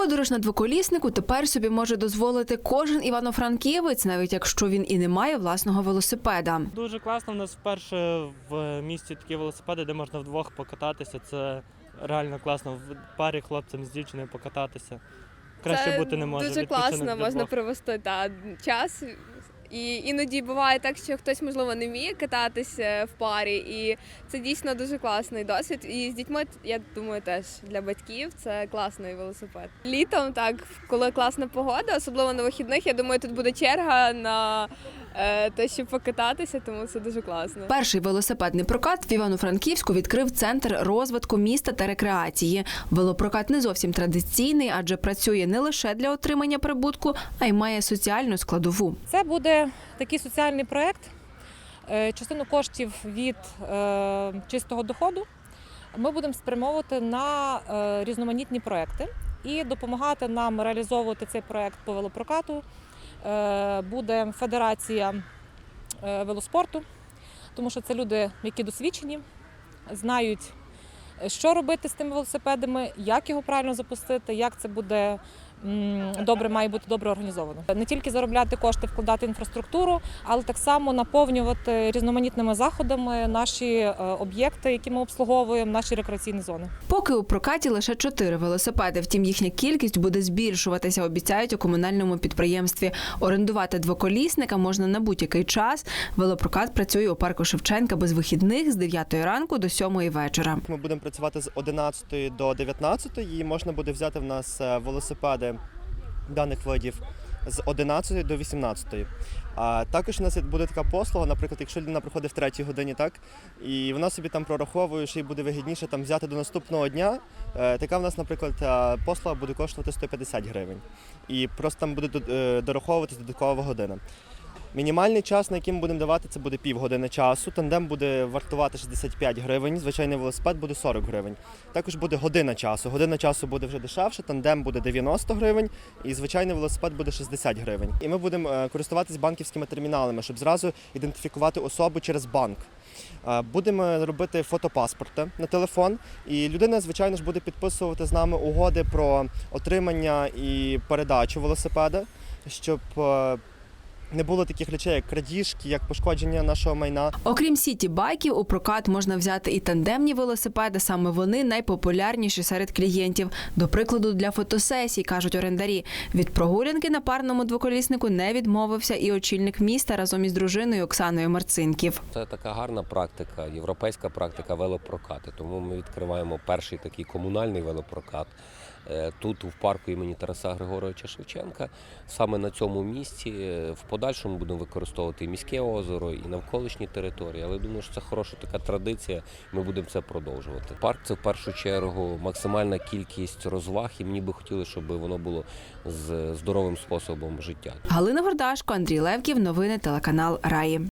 Подорож на двоколіснику тепер собі може дозволити кожен івано-франківець, навіть якщо він і не має власного велосипеда. Дуже класно. У нас вперше в місті такі велосипеди, де можна вдвох покататися. Це реально класно. В парі хлопцям з дівчиною покататися. Краще Це бути не може. Дуже класно можна провести та, час. І іноді буває так, що хтось, можливо, не вміє кататися в парі, і це дійсно дуже класний досвід. І з дітьми, я думаю, теж для батьків це класний велосипед. Літом, так, коли класна погода, особливо на вихідних, я думаю, тут буде черга на е, те, щоб покататися, тому це дуже класно. Перший велосипедний прокат в Івано-Франківську відкрив центр розвитку міста та рекреації. Велопрокат не зовсім традиційний, адже працює не лише для отримання прибутку, а й має соціальну складову. Це буде такий соціальний проєкт. Е, Частину коштів від е, чистого доходу ми будемо спрямовувати на е, різноманітні проекти і допомагати нам реалізовувати цей проект по велопрокату. Буде федерація велоспорту, тому що це люди, які досвідчені, знають, що робити з тими велосипедами, як його правильно запустити, як це буде добре, має бути добре організовано. Не тільки заробляти кошти, вкладати інфраструктуру, але так само наповнювати різноманітними заходами наші е, об'єкти, які ми обслуговуємо, наші рекреаційні зони. Поки у прокаті лише чотири велосипеди, втім їхня кількість буде збільшуватися, обіцяють у комунальному підприємстві. Орендувати двоколісника можна на будь-який час. Велопрокат працює у парку Шевченка без вихідних з 9 ранку до 7 вечора. Ми будемо працювати з 11 до 19 і можна буде взяти в нас е, велосипеди даних видів з 11 до 18. А також у нас буде така послуга, наприклад, якщо людина приходить в 3 годині, так і вона собі там прораховує, що їй буде вигідніше там взяти до наступного дня. е, Така в нас, наприклад, е, послуга буде коштувати 150 гривень. І просто там буде е, додаткова година. Мінімальний час, на який ми будемо давати, це буде півгодини часу. Тандем буде вартувати 65 гривень, звичайний велосипед буде 40 гривень. Також буде година часу. Година часу буде вже дешевше, тандем буде 90 гривень, і звичайний велосипед буде 60 гривень. І ми будемо е, користуватись банківськими терміналами, щоб зразу ідентифікувати особу через банк. Е, Будемо робити фотопаспорти на телефон, і людина, звичайно ж, буде підписувати з нами угоди про отримання і передачу велосипеда, щоб е, не було таких речей, як крадіжки, як пошкодження нашого майна. Окрім сіті байків, у прокат можна взяти і тандемні велосипеди. Саме вони найпопулярніші серед клієнтів. До прикладу, для фотосесій кажуть орендарі. Від прогулянки на парному двоколіснику не відмовився і очільник міста разом із дружиною Оксаною Марцинків. Це така гарна практика, європейська практика велопрокати. Тому ми відкриваємо перший такий комунальний велопрокат е, тут, в парку імені Тараса Григоровича Шевченка. Саме на цьому місці Е, в подальшому будемо використовувати і міське озеро, і навколишні території. Але думаю, що це хороша така традиція. Ми будемо це продовжувати. Парк це в першу чергу максимальна кількість розваг, і мені би хотілося, щоб воно було з здоровим способом життя. Галина Гордашко, Андрій Левків. Новини телеканал Раї.